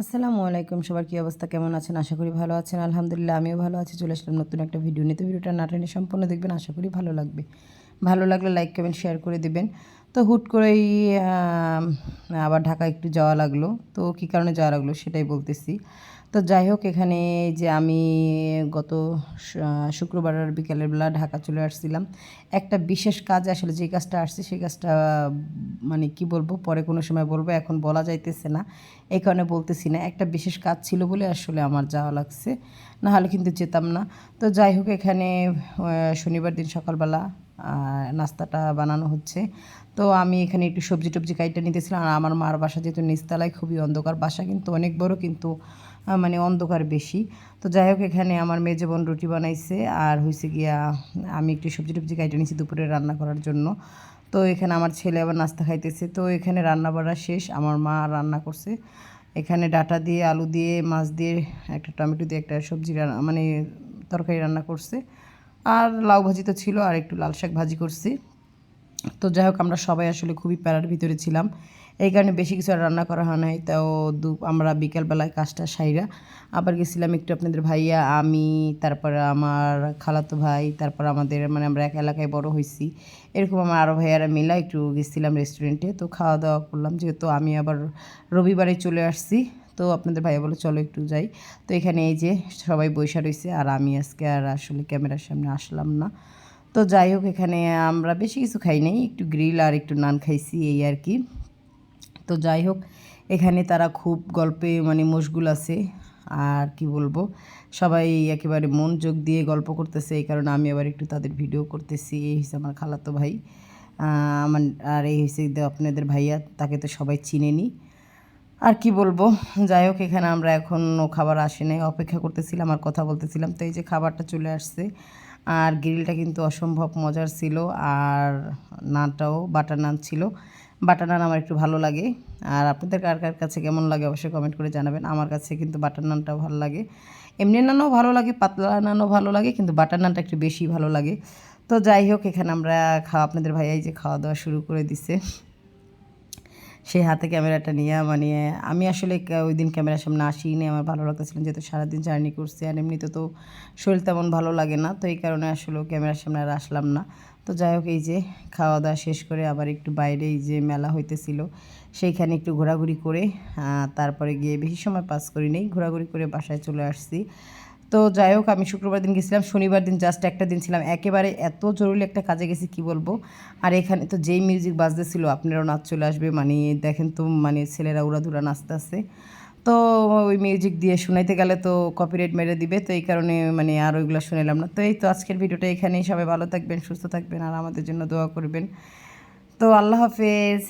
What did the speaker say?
আসসালামু আলাইকুম। সবার কী অবস্থা? কেমন আছেন? আশা করি ভালো আছেন। আলহামদুলিল্লাহ, আমিও ভালো আছি। চলে আসলাম নতুন একটা ভিডিও নিতে ভিডিওটা নাটনে সম্পূর্ণ দেখবেন। আশা করি ভালো লাগবে। ভালো লাগলে লাইক কমেন্ট শেয়ার করে দেবেন। তো হুট করেই আবার ঢাকা একটু যাওয়া লাগল। তো কী কারণে যাওয়া লাগল সেটাই বলতেছি। তো যাই হোক, এখানে যে আমি গত শুক্রবার বিকেলের বেলা ঢাকা চলে আসছিলাম। একটা বিশেষ কাজ আসলে যে কাজটা আসছে সেই কাজটা মানে কি বলব, পরে কোনো সময় বলব, এখন বলা যাইতেছে না। এই কারণে বলতেছি না, একটা বিশেষ কাজ ছিল বলে আসলে আমার যাওয়া লাগছে। না হলে কিন্তু যেতাম না। তো যাই হোক, এখানে শনিবার দিন সকালবেলা নাস্তাটা বানানো হচ্ছে। তো আমি এখানে একটু সবজি টবজি কাইটা নিতেছিলাম। আর আমার মার বাসা যেহেতু নিচতলায়, খুবই অন্ধকার বাসা, কিন্তু অনেক বড়, কিন্তু মানে অন্ধকার বেশি। তো যাই হোক, এখানে আমার মেজে বোন রুটি বানাইছে আর হয়েছে গিয়া আমি একটু সবজি টবজি কাইটা নিয়েছি দুপুরে রান্না করার জন্য। তো এখানে আমার ছেলে আবার নাস্তা খাইতেছে। তো এখানে রান্না বাড়া শেষ। আমার মা রান্না করছে। এখানে ডাটা দিয়ে, আলু দিয়ে, মাছ দিয়ে, একটা টমেটো দিয়ে, একটা সবজি রান্না মানে তরকারি রান্না করছে। আর লাউ ভাজি তো ছিল, আর একটু লাল শাক ভাজি করছি। তো যাই হোক, আমরা সবাই আসলে খুবই প্যারার ভিতরে ছিলাম। এই কারণে বেশি কিছু আর রান্না করা হয় নাই, তাও দু, আমরা বিকেলবেলায় কাজটা সাইরা। আবার গেছিলাম একটু আপনাদের ভাইয়া, আমি, তারপরে আমার খালাতো ভাই, তারপর আমাদের মানে আমরা এক এলাকায় বড় হয়েছি এরকম আমার আরও ভাইয়ারা মিলা একটু গেছিলাম রেস্টুরেন্টে তো খাওয়া দাওয়া করলাম, যেহেতু আমি আবার রবিবারে চলে আসছি, তো আপনাদের ভাইয়া বলে চলো একটু যাই। তো এখানে এই যে সবাই বৈশা রয়েছে আর আমি আজকে আর আসলে ক্যামেরার সামনে আসলাম না। তো যাই হোক, এখানে আমরা বেশি কিছু খাই নাই, একটু গ্রিল আর একটু নান খাইছি এই আর কি। তো যাই হোক, এখানে তারা খুব গল্পে মানে মশগুল আছে, আর কি বলব, সবাই একেবারে মন যোগ দিয়ে গল্প করতেছে, এই কারণে আমি আবার একটু তাদের ভিডিও করতেছি, এই হিসেবে আমার খালাতো ভাই। আমার, আর এই হিসেবে আপনাদের ভাইয়া, তাকে তো সবাই চিনে চিনেনি আর কি বলব, যাই হোক, এখানে আমরা এখনও খাবার আসে নাই, অপেক্ষা করতেছিলাম, আর কথা বলতেছিলাম, তো এই যে খাবারটা চলে আসছে আর গ্রিলটা কিন্তু অসম্ভব মজার ছিল আর নানটাও বাটার নান ছিল। বাটার নান আমার একটু ভালো লাগে। আর আপনাদের কার কার কাছে কেমন লাগে অবশ্যই কমেন্ট করে জানাবেন। আমার কাছে কিন্তু বাটার নানটাও ভালো লাগে। এমনি নানও ভালো লাগে, পাতলা নানও ভালো লাগে, কিন্তু বাটার নানটা একটু বেশি ভালো লাগে। তো যাই হোক, এখানে আমরা খাওয়া আপনাদের ভাইয়াই যে খাওয়া দাওয়া শুরু করে দিছে। সেই হাতে ক্যামেরাটা নিয়ে মানে আমি আসলে ওই দিন ক্যামেরার সামনে আসিনি। আমার ভালো লাগতেছিল যেহেতু সারাদিন জার্নি করছি আর এমনিতে তো শরীর তেমন ভালো লাগে না, তো এই কারণে আসলে ক্যামেরার সামনে আর আসলাম না। তো যাই হোক, এই যে খাওয়া দাওয়া শেষ করে আবার একটু বাইরে এই যে মেলা হইতেছিল, সেইখানে একটু ঘোরাঘুরি করে তারপরে গিয়ে বেশি সময় পাস করি নেই, ঘোরাঘুরি করে বাসায় চলে আসছি। তো যাই হোক, আমি শুক্রবার দিন গেছিলাম, শনিবার দিন জাস্ট একটা দিন ছিলাম। একেবারে এত জরুরি একটা কাজে গেছি, কি বলব? আর এখানে তো যেই মিউজিক বাজতেছিল, আপনারাও নাচ চলে আসবে মানে দেখেন তো মানে ছেলেরা উড়াধুরা নাচতেছে। তো ওই মিউজিক দিয়ে শুনাইতে গেলে তো কপিরাইট মেরে দিবে, তো এই কারণে মানে আর ওইগুলো শুনেলাম না। তো এই তো আজকের ভিডিওটা এখানেই, সবাই ভালো থাকবেন, সুস্থ থাকবেন, আর আমাদের জন্য দোয়া করবেন। তো আল্লাহ হাফেজ।